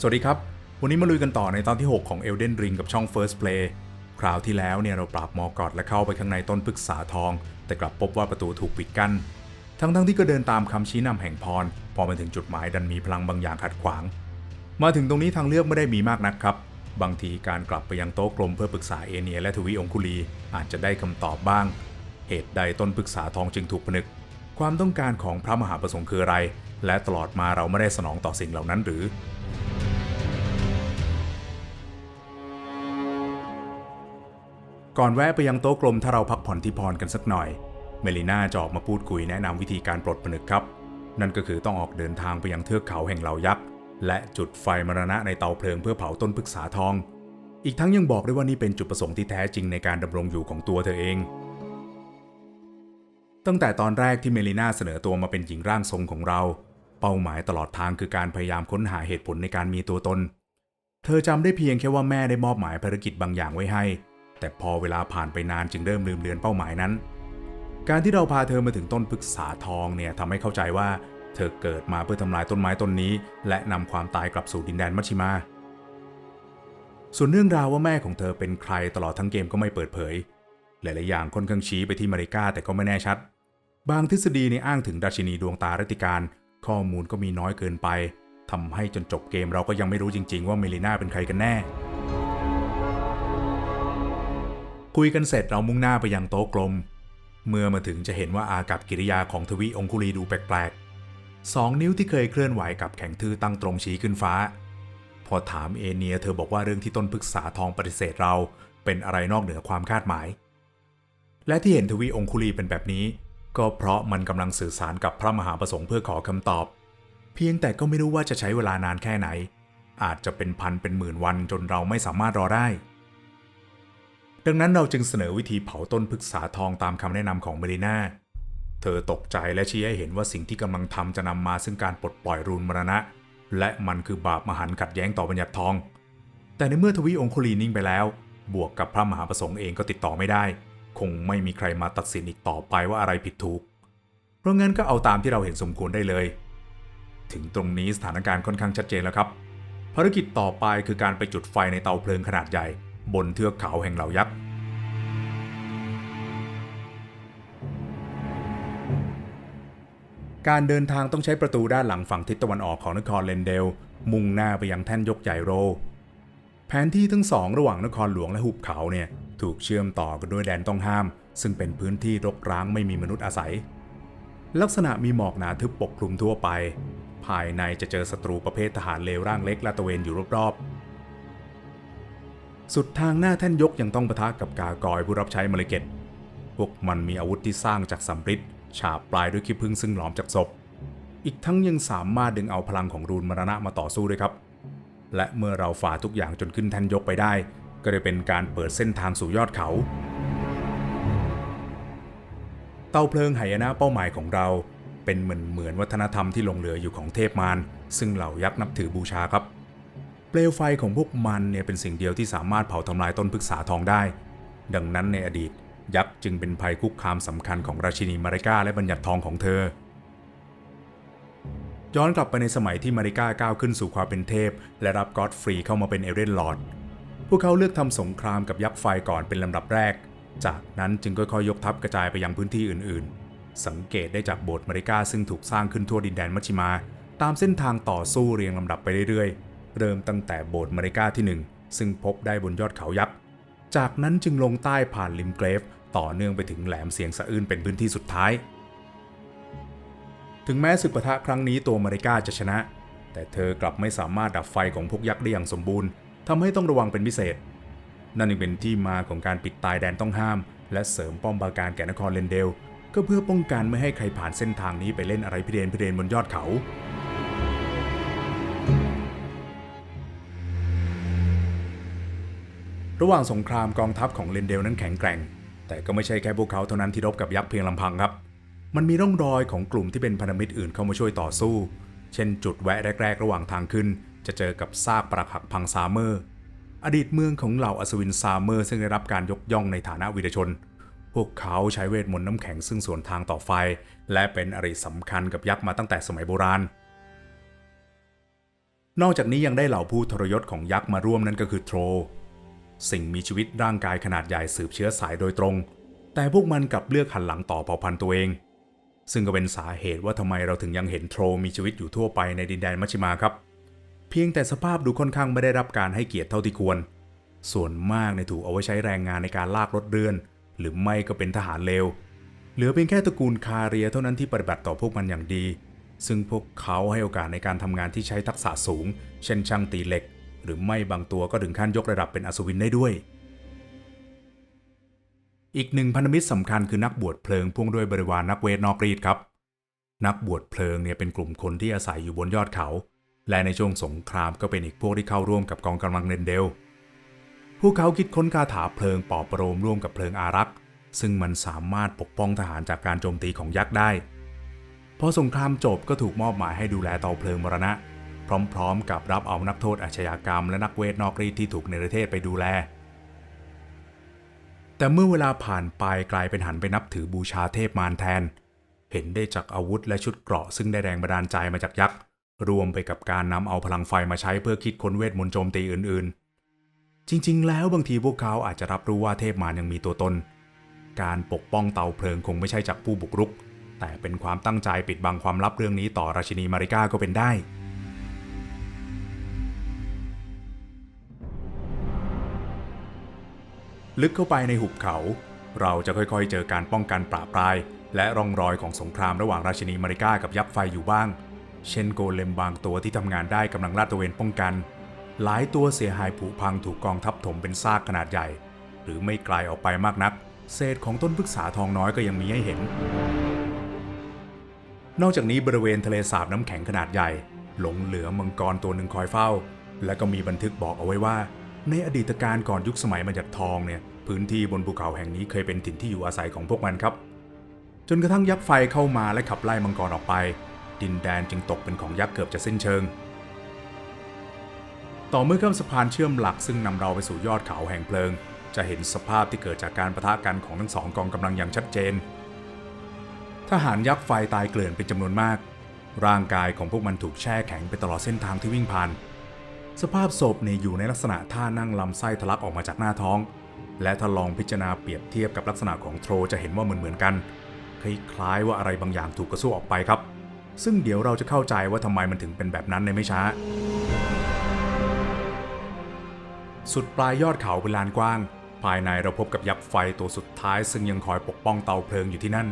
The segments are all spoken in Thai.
สวัสดีครับ วันนี้มาลุยกันต่อในตอนที่ 6 ของ Elden Ring กับช่อง First Play คราวที่แล้วเนี่ยเราปราบมอกอดและเข้าไปข้างในต้นพฤกษาทอง แต่กลับพบว่าประตูถูกปิดกั้น ทั้งทั้งๆที่ก็เดินตามคำชี้นำแห่งพร พอมาถึงจุดหมายดันมีพลังบางอย่างขัดขวาง มาถึงตรงนี้ทางเลือกไม่ได้มีมากนักครับ บางทีการกลับไปยังโต๊ะกลมเพื่อปรึกษาเอเนียและทวีองคุลีอาจจะได้คำตอบบ้าง เหตุใดต้นปรึกษาทองจึงถูกผนึก ความต้องการของพระมหาประสงค์คืออะไร และตลอดมาเราไม่ได้สนองต่อสิ่งเหล่านั้นหรือ ก่อนแวะไปยังโต๊ะกลมถ้าเราพักผ่อนที่พรกันสักหน่อย เมลิน่าจะออกมาพูดคุยแนะนำวิธีการปลดผนึกครับ นั่นก็คือต้องออกเดินทางไปยังเทือกเขาแห่งเหล่ายักษ์และจุดไฟมรณะในเตาเพลิงเพื่อเผาต้นพฤกษาทอง อีกทั้งยังบอกได้ว่านี่เป็นจุดประสงค์ที่แท้จริงในการดำรงอยู่ของตัวเธอเอง ตั้งแต่ตอนแรกที่เมลิน่าเสนอตัวมาเป็นหญิงร่างทรงของเรา เป้าหมายตลอดทางคือการพยายามค้นหาเหตุผลในการมีตัวตน เธอจำได้เพียงแค่ว่าแม่ได้มอบหมายภารกิจบางอย่างไว้ให้ แต่พอเวลาผ่านไปนานจึงเริ่มลืมเลือนเป้าหมายนั้น การที่เราพาเธอมาถึงต้นพฤกษาทองเนี่ยทำให้เข้าใจว่าเธอเกิดมาเพื่อทำลายต้นไม้ต้นนี้ และนำความตายกลับสู่ดินแดนมัชชิมา ส่วนเรื่องราวว่าแม่ของเธอเป็นใครตลอดทั้งเกมก็ไม่เปิดเผย หลายๆอย่างค่อนข้างชี้ไปที่มาริกาแต่ก็ไม่แน่ชัด บางทฤษฎีในอ้างถึงราชินีดวงตารัติการ ข้อมูลก็มีน้อยเกินไปทำให้จนจบเกมเราก็ยังไม่รู้จริง ๆ ว่าเมลิน่าเป็นใครกันแน่ คุยกันเสร็จเรามุ่งหน้าไปยังโต๊ะกลม เมื่อมาถึงจะเห็นว่าอากับกิริยาของทวีองคุลีดูแปลกๆสองนิ้วที่เคยเคลื่อนไหวกับแข็งทื่อตั้งตรงชี้ขึ้นฟ้า พอถามเอเนียเธอบอกว่าเรื่องที่ต้นพฤกษาทองปฏิเสธเราเป็นอะไรนอกเหนือความคาดหมาย และที่เห็นทวีองคุลีเป็นแบบนี้ ก็เพราะมันกำลังสื่อสารกับพระมหาประสงค์เพื่อขอคำตอบ เพียงแต่ก็ไม่รู้ว่าจะใช้เวลานานแค่ไหน อาจจะเป็นพันเป็นหมื่นวันจนเราไม่สามารถรอได้ ดังนั้นเราจึงเสนอวิธีเผาต้นพฤกษาทองตามคำแนะนำของเมลิน่า เธอตกใจและชี้ให้เห็นว่าสิ่งที่กำลังทำจะนำมาซึ่งการปลดปล่อยรูนมรณะ และมันคือบาปมหันขัดแย้งต่อบัญญัติทอง แต่ในเมื่อทวีองคุลีนิ่งไปแล้ว บวกกับพระมหาประสงค์เองก็ติดต่อไม่ได้ คงไม่มีใครมาตัดสินอีกต่อไปว่าอะไรผิดถูก เพราะงั้นก็เอาตามที่เราเห็นสมควรได้เลย ถึงตรงนี้สถานการณ์ค่อนข้างชัดเจนแล้วครับ ภารกิจต่อไปคือการไปจุดไฟในเตาเพลิงขนาดใหญ่ บนเทือกเขาแห่งเหล่ายักษ์ การเดินทางต้องใช้ประตูด้านหลังฝั่งทิศตะวันออกของนครเลนเดล มุ่งหน้าไปยังแท่นยกใหญ่โร แผนที่ทั้งสองระหว่างนครหลวงและหุบเขาเนี่ยถูกเชื่อมต่อกันด้วยแดนต้องห้าม ซึ่งเป็นพื้นที่รกร้างไม่มีมนุษย์อาศัย ลักษณะมีหมอกหนาทึบปกคลุมทั่วไป ภายในจะเจอศัตรูประเภททหารเลวร่างเล็กลาตะเวนอยู่รอบๆ สุดทางหน้าแท่นยกยังต้องปะทะกับกากอยผู้รับใช้มาริเกตพวกมันมีอาวุธที่สร้างจากสำริดฉาบปลายด้วยขี้ผึ้งซึ่งหลอมจากศพ อีกทั้งยังสามารถดึงเอาพลังของรูนมรณะมาต่อสู้ด้วยครับ และเมื่อเราฝ่าทุกอย่างจนขึ้นแท่นยกไปได้ ก็ได้เป็นการเปิดเส้นทางสู่ยอดเขา เตาเพลิงไหายนะเป้าหมายของเรา เป็นเหมือนเหมือนวัฒนธรรมที่ลงเหลืออยู่ของเทพมารซึ่งเหล่ายักษ์นับถือบูชาครับ เปลวไฟของพวกมันเนี่ยเป็นสิ่งเดียวที่สามารถเผาทำลายต้นพฤกษาทองได้ ดังนั้นในอดีตยักษ์จึงเป็นภัยคุกคามสำคัญของราชินีมาริก้าและบัญญัติทองของเธอ ย้อนกลับไปในสมัยที่มาริก้าก้าวขึ้นสู่ความเป็นเทพ และรับก็อดฟรีเข้ามาเป็นเอเรนลอร์ดพวกเขาเลือกทำสงครามกับยักษ์ไฟก่อนเป็นลำดับแรก จากนั้นจึงค่อยๆยกทัพกระจายไปยังพื้นที่อื่นๆ สังเกตได้จากโบสถ์มาริก้าซึ่งถูกสร้างขึ้นทั่วดินแดนมัชชิมา ตามเส้นทางต่อสู้เรียงลำดับไปเรื่อยๆ เริ่มตั้งแต่โบสถ์มาริกาที่ 1 ซึ่งพบได้บนยอดเขายักษ์ จากนั้นจึงลงใต้ผ่านลิมเกรฟ ต่อเนื่องไปถึงแหลมเสียงสะอื้นเป็นพื้นที่สุดท้าย ถึงแม้ศึกปะทะครั้งนี้ตัวมาริกาจะชนะ แต่เธอกลับไม่สามารถดับไฟของพวกยักษ์ได้อย่างสมบูรณ์ทำให้ต้องระวังเป็นพิเศษ นั่นจึงเป็นที่มาของการปิดตายแดนต้องห้าม และเสริมป้อมปราการแก่นครเลนเดลก็เพื่อป้องกันไม่ให้ใครผ่านเส้นทางนี้ไปเล่นอะไรพิเรนพิเรนบนยอดเขา ระหว่างสงครามกองทัพของเลนเดลนั้นแข็งแกร่ง แต่ก็ไม่ใช่แค่พวกเขาเท่านั้นที่รบกับยักษ์เพียงลำพังครับ มันมีร่องรอยของกลุ่มที่เป็นพันธมิตรอื่นเข้ามาช่วยต่อสู้ เช่น จุดแวะแรก ๆ ระหว่างทางขึ้น จะเจอกับซากปรักหักพังซามเมอร์ อดีตเมืองของเหล่าอัศวินซามเมอร์ ซึ่งได้รับการยกย่องในฐานะวีรชน พวกเขาใช้เวทมนต์น้ำแข็งซึ่งสวนทางต่อไฟ และเป็นอริสำคัญกับยักษ์มาตั้งแต่สมัยโบราณนอกจากนี้ยังได้เหล่าผู้ทรยศของยักษ์มาร่วมนั่นก็คือโทร สิ่งมีชีวิตร่างกายขนาดใหญ่สืบเชื้อสายโดยตรง แต่พวกมันกลับเลือกหันหลังต่อเผ่าพันธุ์ตัวเอง ซึ่งก็เป็นสาเหตุว่าทำไมเราถึงยังเห็นโทรมีชีวิตอยู่ทั่วไปในดินแดนมัชชิมาครับ เพียงแต่สภาพดูค่อนข้างไม่ได้รับการให้เกียรติเท่าที่ควร ส่วนมากในถูกเอาไว้ใช้แรงงานในการลากรถเรือน หรือไม่ก็เป็นทหารเลวเหลือเพียงแค่ตระกูลคาเรียเท่านั้นที่ปฏิบัติต่อพวกมันอย่างดี ซึ่งพวกเขาให้โอกาสในการทำงานที่ใช้ทักษะสูง เช่นช่างตีเหล็ก หรือไม่บางตัวก็ถึงขั้นยกระดับเป็นอัศวินได้ด้วย อีกหนึ่งพันธมิตรสำคัญคือนักบวชเพลิงพ่วงด้วยบริวารนักเวทนอกรีดครับ นักบวชเพลิงเนี่ยเป็นกลุ่มคนที่อาศัยอยู่บนยอดเขา และในช่วงสงครามก็เป็นอีกพวกที่เข้าร่วมกับกองกำลังเรนเดล พวกเขาคิดค้นคาถาเพลิงปอบประโลมร่วมกับเพลิงอารักษ์ซึ่งมันสามารถปกป้องทหารจากการโจมตีของยักษ์ได้พอสงครามจบก็ถูกมอบหมายให้ดูแลเตาเพลิงมรณะ พร้อมๆ กับรับเอานักโทษอาชญากรรม และนักเวทนอกรีดที่ถูกเนรเทศไปดูแล แต่เมื่อเวลาผ่านไปกลายเป็นหันไปนับถือบูชาเทพมารแทน เห็นได้จากอาวุธและชุดเกราะซึ่งได้แรงบันดาลใจมาจากยักษ์รวมไปกับการนำเอาพลังไฟมาใช้เพื่อคิดค้นเวทมนต์โจมตีอื่นๆ จริงๆ แล้วบางทีพวกเขาอาจจะรับรู้ว่าเทพมารยังมีตัวตน การปกป้องเตาเพลิงคงไม่ใช่จากผู้บุกรุก แต่เป็นความตั้งใจปิดบังความลับเรื่องนี้ต่อราชินีมาริก้าก็เป็นได้ ลึกเข้าไปในหุบเขา เราจะค่อยๆ เจอการป้องกันปราบปราย และร่องรอยของสงครามระหว่างราชินีมาริก้ากับยักษ์ไฟอยู่บ้าง เช่นโกเลมบางตัวที่ทำงานได้กำลังลาดตระเวนป้องกัน หลายตัวเสียหายผุพังถูกกองทัพถมเป็นซากขนาดใหญ่ หรือไม่ไกลออกไปมากนัก เศษของต้นพฤกษาทองน้อยก็ยังมีให้เห็น นอกจากนี้บริเวณทะเลสาบน้ำแข็งขนาดใหญ่ หลงเหลือมังกรตัวหนึ่งคอยเฝ้า และก็มีบันทึกบอกเอาไว้ว่า ในอดีตการก่อนยุคสมัยมาจากทองเนี่ยพื้นที่บนภูเขาแห่งนี้เคยเป็นถิ่นที่อยู่อาศัยของพวกมันครับ จนกระทั่งยักษ์ไฟเข้ามาและขับไล่มังกรออกไป ดินแดนจึงตกเป็นของยักษ์เกือบจะสิ้นเชิง ต่อเมื่อข้ามสะพานเชื่อมหลักซึ่งนำเราไปสู่ยอดเขาแห่งเพลิง จะเห็นสภาพที่เกิดจากการประทะกันของทั้งสองกองกำลังอย่างชัดเจน ทหารยักษ์ไฟตายเกลื่อนเป็นจำนวนมาก ร่างกายของพวกมันถูกแช่แข็งไปตลอดเส้นทางที่วิ่งผ่าน สภาพศพเนี่ยอยู่ในลักษณะท่านั่งลำไส้ทะลักออกมาจากหน้าท้อง และถ้าลองพิจารณาเปรียบเทียบกับลักษณะของโทรจะเห็นว่าเหมือนเหมือนกัน คล้ายๆว่าอะไรบางอย่างถูกกระสู้ออกไปครับ ซึ่งเดี๋ยวเราจะเข้าใจว่าทำไมมันถึงเป็นแบบนั้นในไม่ช้า สุดปลายยอดเขาเป็นลานกว้าง ภายในเราพบกับยักษ์ไฟตัวสุดท้าย ซึ่งยังคอยปกป้องเตาเพลิงอยู่ที่นั่น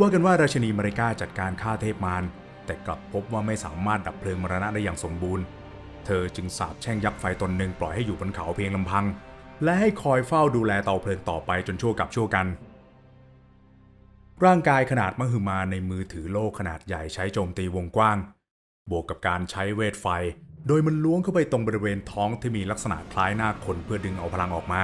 ว่ากันว่าราชินีมาริกาจัดการฆ่าเทพมารแต่กลับพบว่าไม่สามารถดับเพลิงมรณะได้อย่างสมบูรณ์ เธอจึงสาปแช่งยักษ์ไฟตนหนึ่งปล่อยให้อยู่บนเขาเพียงลำพัง และให้คอยเฝ้าดูแลเตาเพลิงต่อไปจนชั่วกับชั่วกัน ร่างกายขนาดมหึมาในมือถือโล่ขนาดใหญ่ใช้โจมตีวงกว้าง บวกกับการใช้เวทไฟ โดยมันล้วงเข้าไปตรงบริเวณท้องที่มีลักษณะคล้ายหน้าคนเพื่อดึงเอาพลังออกมา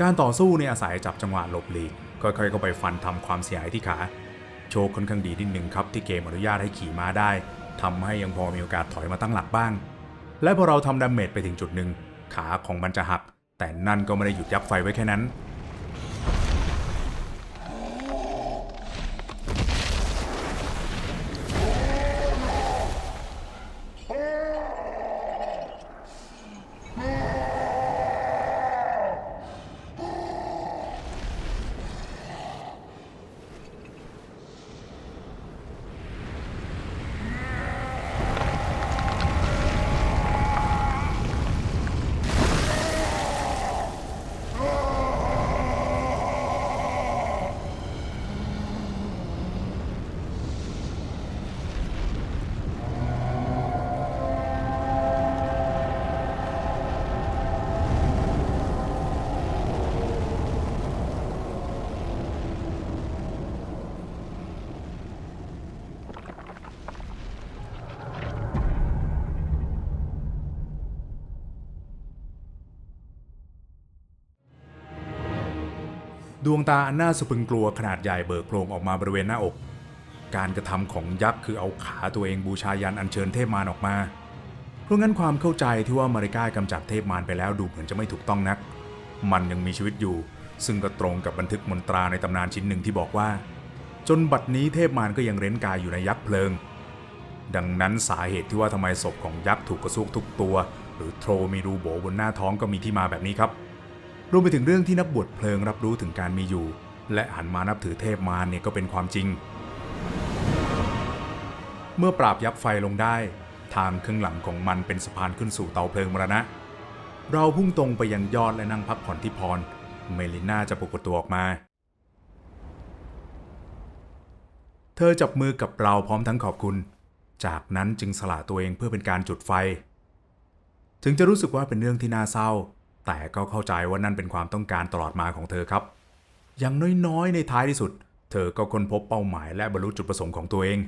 การต่อสู้ในอาศัยจับจังหวะหลบหลีกค่อยๆเข้าไปฟันทำความเสียหายที่ขาโชคค่อนข้างดีนิดหนึ่งครับที่เกมอนุญาตให้ขี่ม้าได้ ทำให้ยังพอมีโอกาสถอยมาตั้งหลักบ้าง และพอเราทำดาเมจไปถึงจุดหนึ่งขาของมันจะหัก แต่นั่นก็ไม่ได้หยุดยับไฟไว้แค่นั้น ดวงตาอันน่าสะพรึงกลัวขนาดใหญ่เบิกโพรงออกมาบริเวณหน้าอก การกระทำของยักษ์คือเอาขาตัวเองบูชายันอัญเชิญเทพมารออกมา เพราะงั้นความเข้าใจที่ว่ามาริก้ากำจัดเทพมารไปแล้วดูเหมือนจะไม่ถูกต้องนัก มันยังมีชีวิตอยู่ ซึ่งก็ตรงกับบันทึกมนตราในตำนานชิ้นหนึ่งที่บอกว่า จนบัดนี้เทพมารก็ยังเร้นกายอยู่ในยักษ์เพลิง ดังนั้นสาเหตุที่ว่าทำไมศพของยักษ์ถูกกระซวกทุกตัว หรือโทรมีรูโบบนหน้าท้องก็มีที่มาแบบนี้ครับ รวมไปถึงเรื่องที่นักบวชเพลิงรับรู้ถึงการมีอยู่ และหันมานับถือเทพมารเนี่ยก็เป็นความจริง เมื่อปราบยักษ์ไฟลงได้ ทางข้างหลังของมันเป็นสะพานขึ้นสู่เตาเพลิงมรณะ เราพุ่งตรงไปยังยอดและนั่งพักผ่อนที่พร เมลิน่าจะปรากฏตัวออกมา เธอจับมือกับเราพร้อมทั้งขอบคุณ จากนั้นจึงสละตัวเองเพื่อเป็นการจุดไฟ ถึงจะรู้สึกว่าเป็นเรื่องที่น่าเศร้า แต่ก็เข้าใจว่านั่นเป็นความต้องการตลอดมาของเธอครับ อย่างน้อยๆ ในท้ายที่สุด เธอก็ค้นพบเป้าหมายและบรรลุจุดประสงค์ของตัวเอง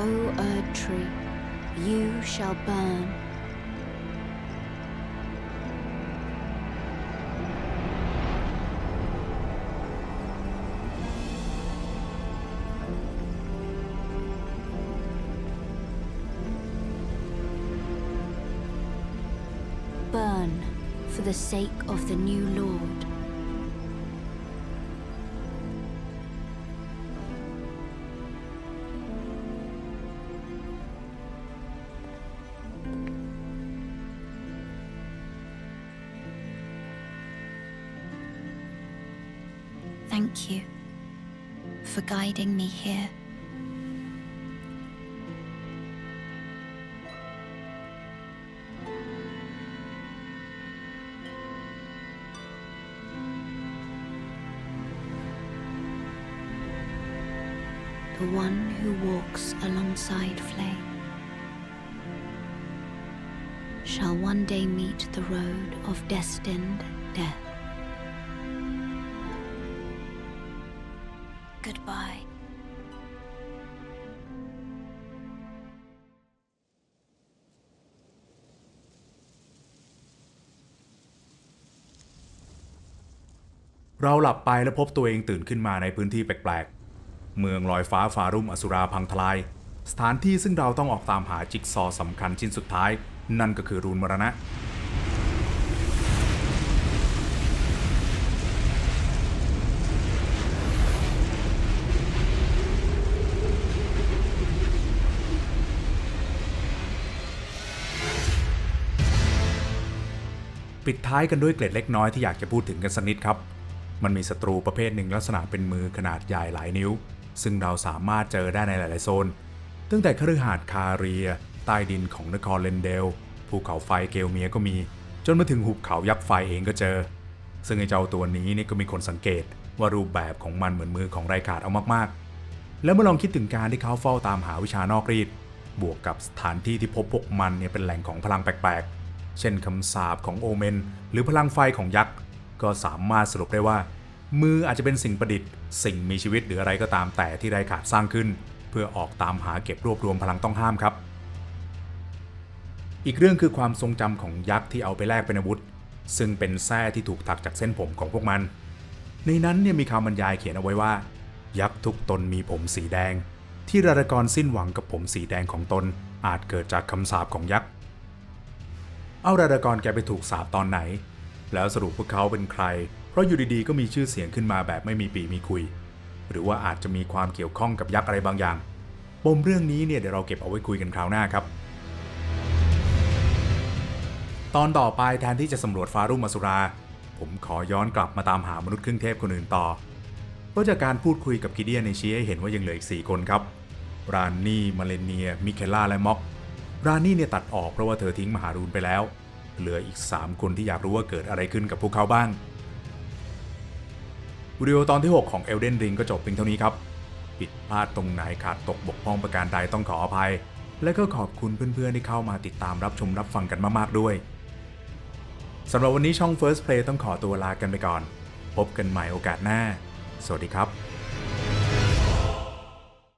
Oh, o Erd tree, you shall burn. Burn for the sake of the new Lord. Guiding me here. The one who walks alongside flame shall one day meet the road of destined death. เราหลับไปและพบตัวเองตื่นขึ้นมาในพื้นที่แปลกๆ เมืองลอยฟ้าฟารุ่มอสุราพังทลาย สถานที่ซึ่งเราต้องออกตามหาจิ๊กซอสำคัญชิ้นสุดท้าย นั่นก็คือรูนมรณะ ปิดท้ายกันด้วยเกร็ดเล็กน้อยที่อยากจะพูดถึงกันสักนิดครับ มันมีศัตรูประเภทหนึ่งลักษณะเป็นมือขนาดใหญ่หลายนิ้ว ซึ่งเราสามารถเจอได้ในหลาย ๆ โซน ตั้งแต่คฤหาสน์คาเรีย ใต้ดินของนครเลนเดล ภูเขาไฟเกลเมียก็มี จนมาถึงหุบเขายักษ์ไฟเองก็เจอ ซึ่งไอ้เจ้าตัวนี้นี่ก็มีคนสังเกตว่ารูปแบบของมันเหมือนมือของไรขาดเอามาก ๆ แล้วเมื่อลองคิดถึงการที่เขาเฝ้าตามหาวิชานอกรีด บวกกับสถานที่ที่พบพวกมันเนี่ยเป็นแหล่งของพลังแปลก ๆ เช่นคำสาปของโอเมน หรือพลังไฟของยักษ์ ก็สามารถสรุปได้ว่า มืออาจจะเป็นสิ่งประดิษฐ์ สิ่งมีชีวิตหรืออะไรก็ตามแต่ที่ไรขาดสร้างขึ้น เพื่อออกตามหาเก็บรวบรวมพลังต้องห้ามครับ อีกเรื่องคือความทรงจำของยักษ์ที่เอาไปแลกเป็นอาวุธ ซึ่งเป็นแส้ที่ถูกถักจากเส้นผมของพวกมัน ในนั้นเนี่ยมีคำบรรยายเขียนเอาไว้ว่า ยักษ์ทุกตนมีผมสีแดง ที่รารกรสิ้นหวังกับผมสีแดงของตน อาจเกิดจากคำสาปของยักษ์เอารารกรแกไปถูกสาปตอนไหน แล้วสรุปพวกเขาเป็นใคร เพราะอยู่ดีๆก็มีชื่อเสียงขึ้นมาแบบไม่มีปีมีคุย หรือว่าอาจจะมีความเกี่ยวข้องกับยักษ์อะไรบางอย่างปมเรื่องนี้เนี่ยเดี๋ยวเราเก็บเอาไว้คุยกันคราวหน้าครับ ตอนต่อไปแทนที่จะสำรวจฟารุ่มอสุรา ผมขอย้อนกลับมาตามหามนุษย์ครึ่งเทพคนอื่นต่อเพราะจากการพูดคุยกับกิเดียนในชี้ให้เห็นว่ายังเหลืออีก 4 คนครับรานนี่มาเลเนีย มิเคล่าและม็อกรานนี่เนี่ยตัดออกเพราะว่าเธอทิ้งมหารูนไปแล้ว เหลืออีก 3 คนที่อยากรู้ว่าเกิดอะไรขึ้นกับพวกเขาบ้างวิดีโอตอนที่ 6 ของ Elden Ring ก็จบเพียงเท่านี้ครับผิดพลาดตรงไหนขาดตกบกพร่องประการใดต้องขออภัย และก็ขอบคุณเพื่อนๆที่เข้ามาติดตามรับชมรับฟังกันมากๆด้วยสำหรับวันนี้ช่อง First Play ต้องขอตัวลากันไปก่อน พบกันใหม่โอกาสหน้า สวัสดีครับ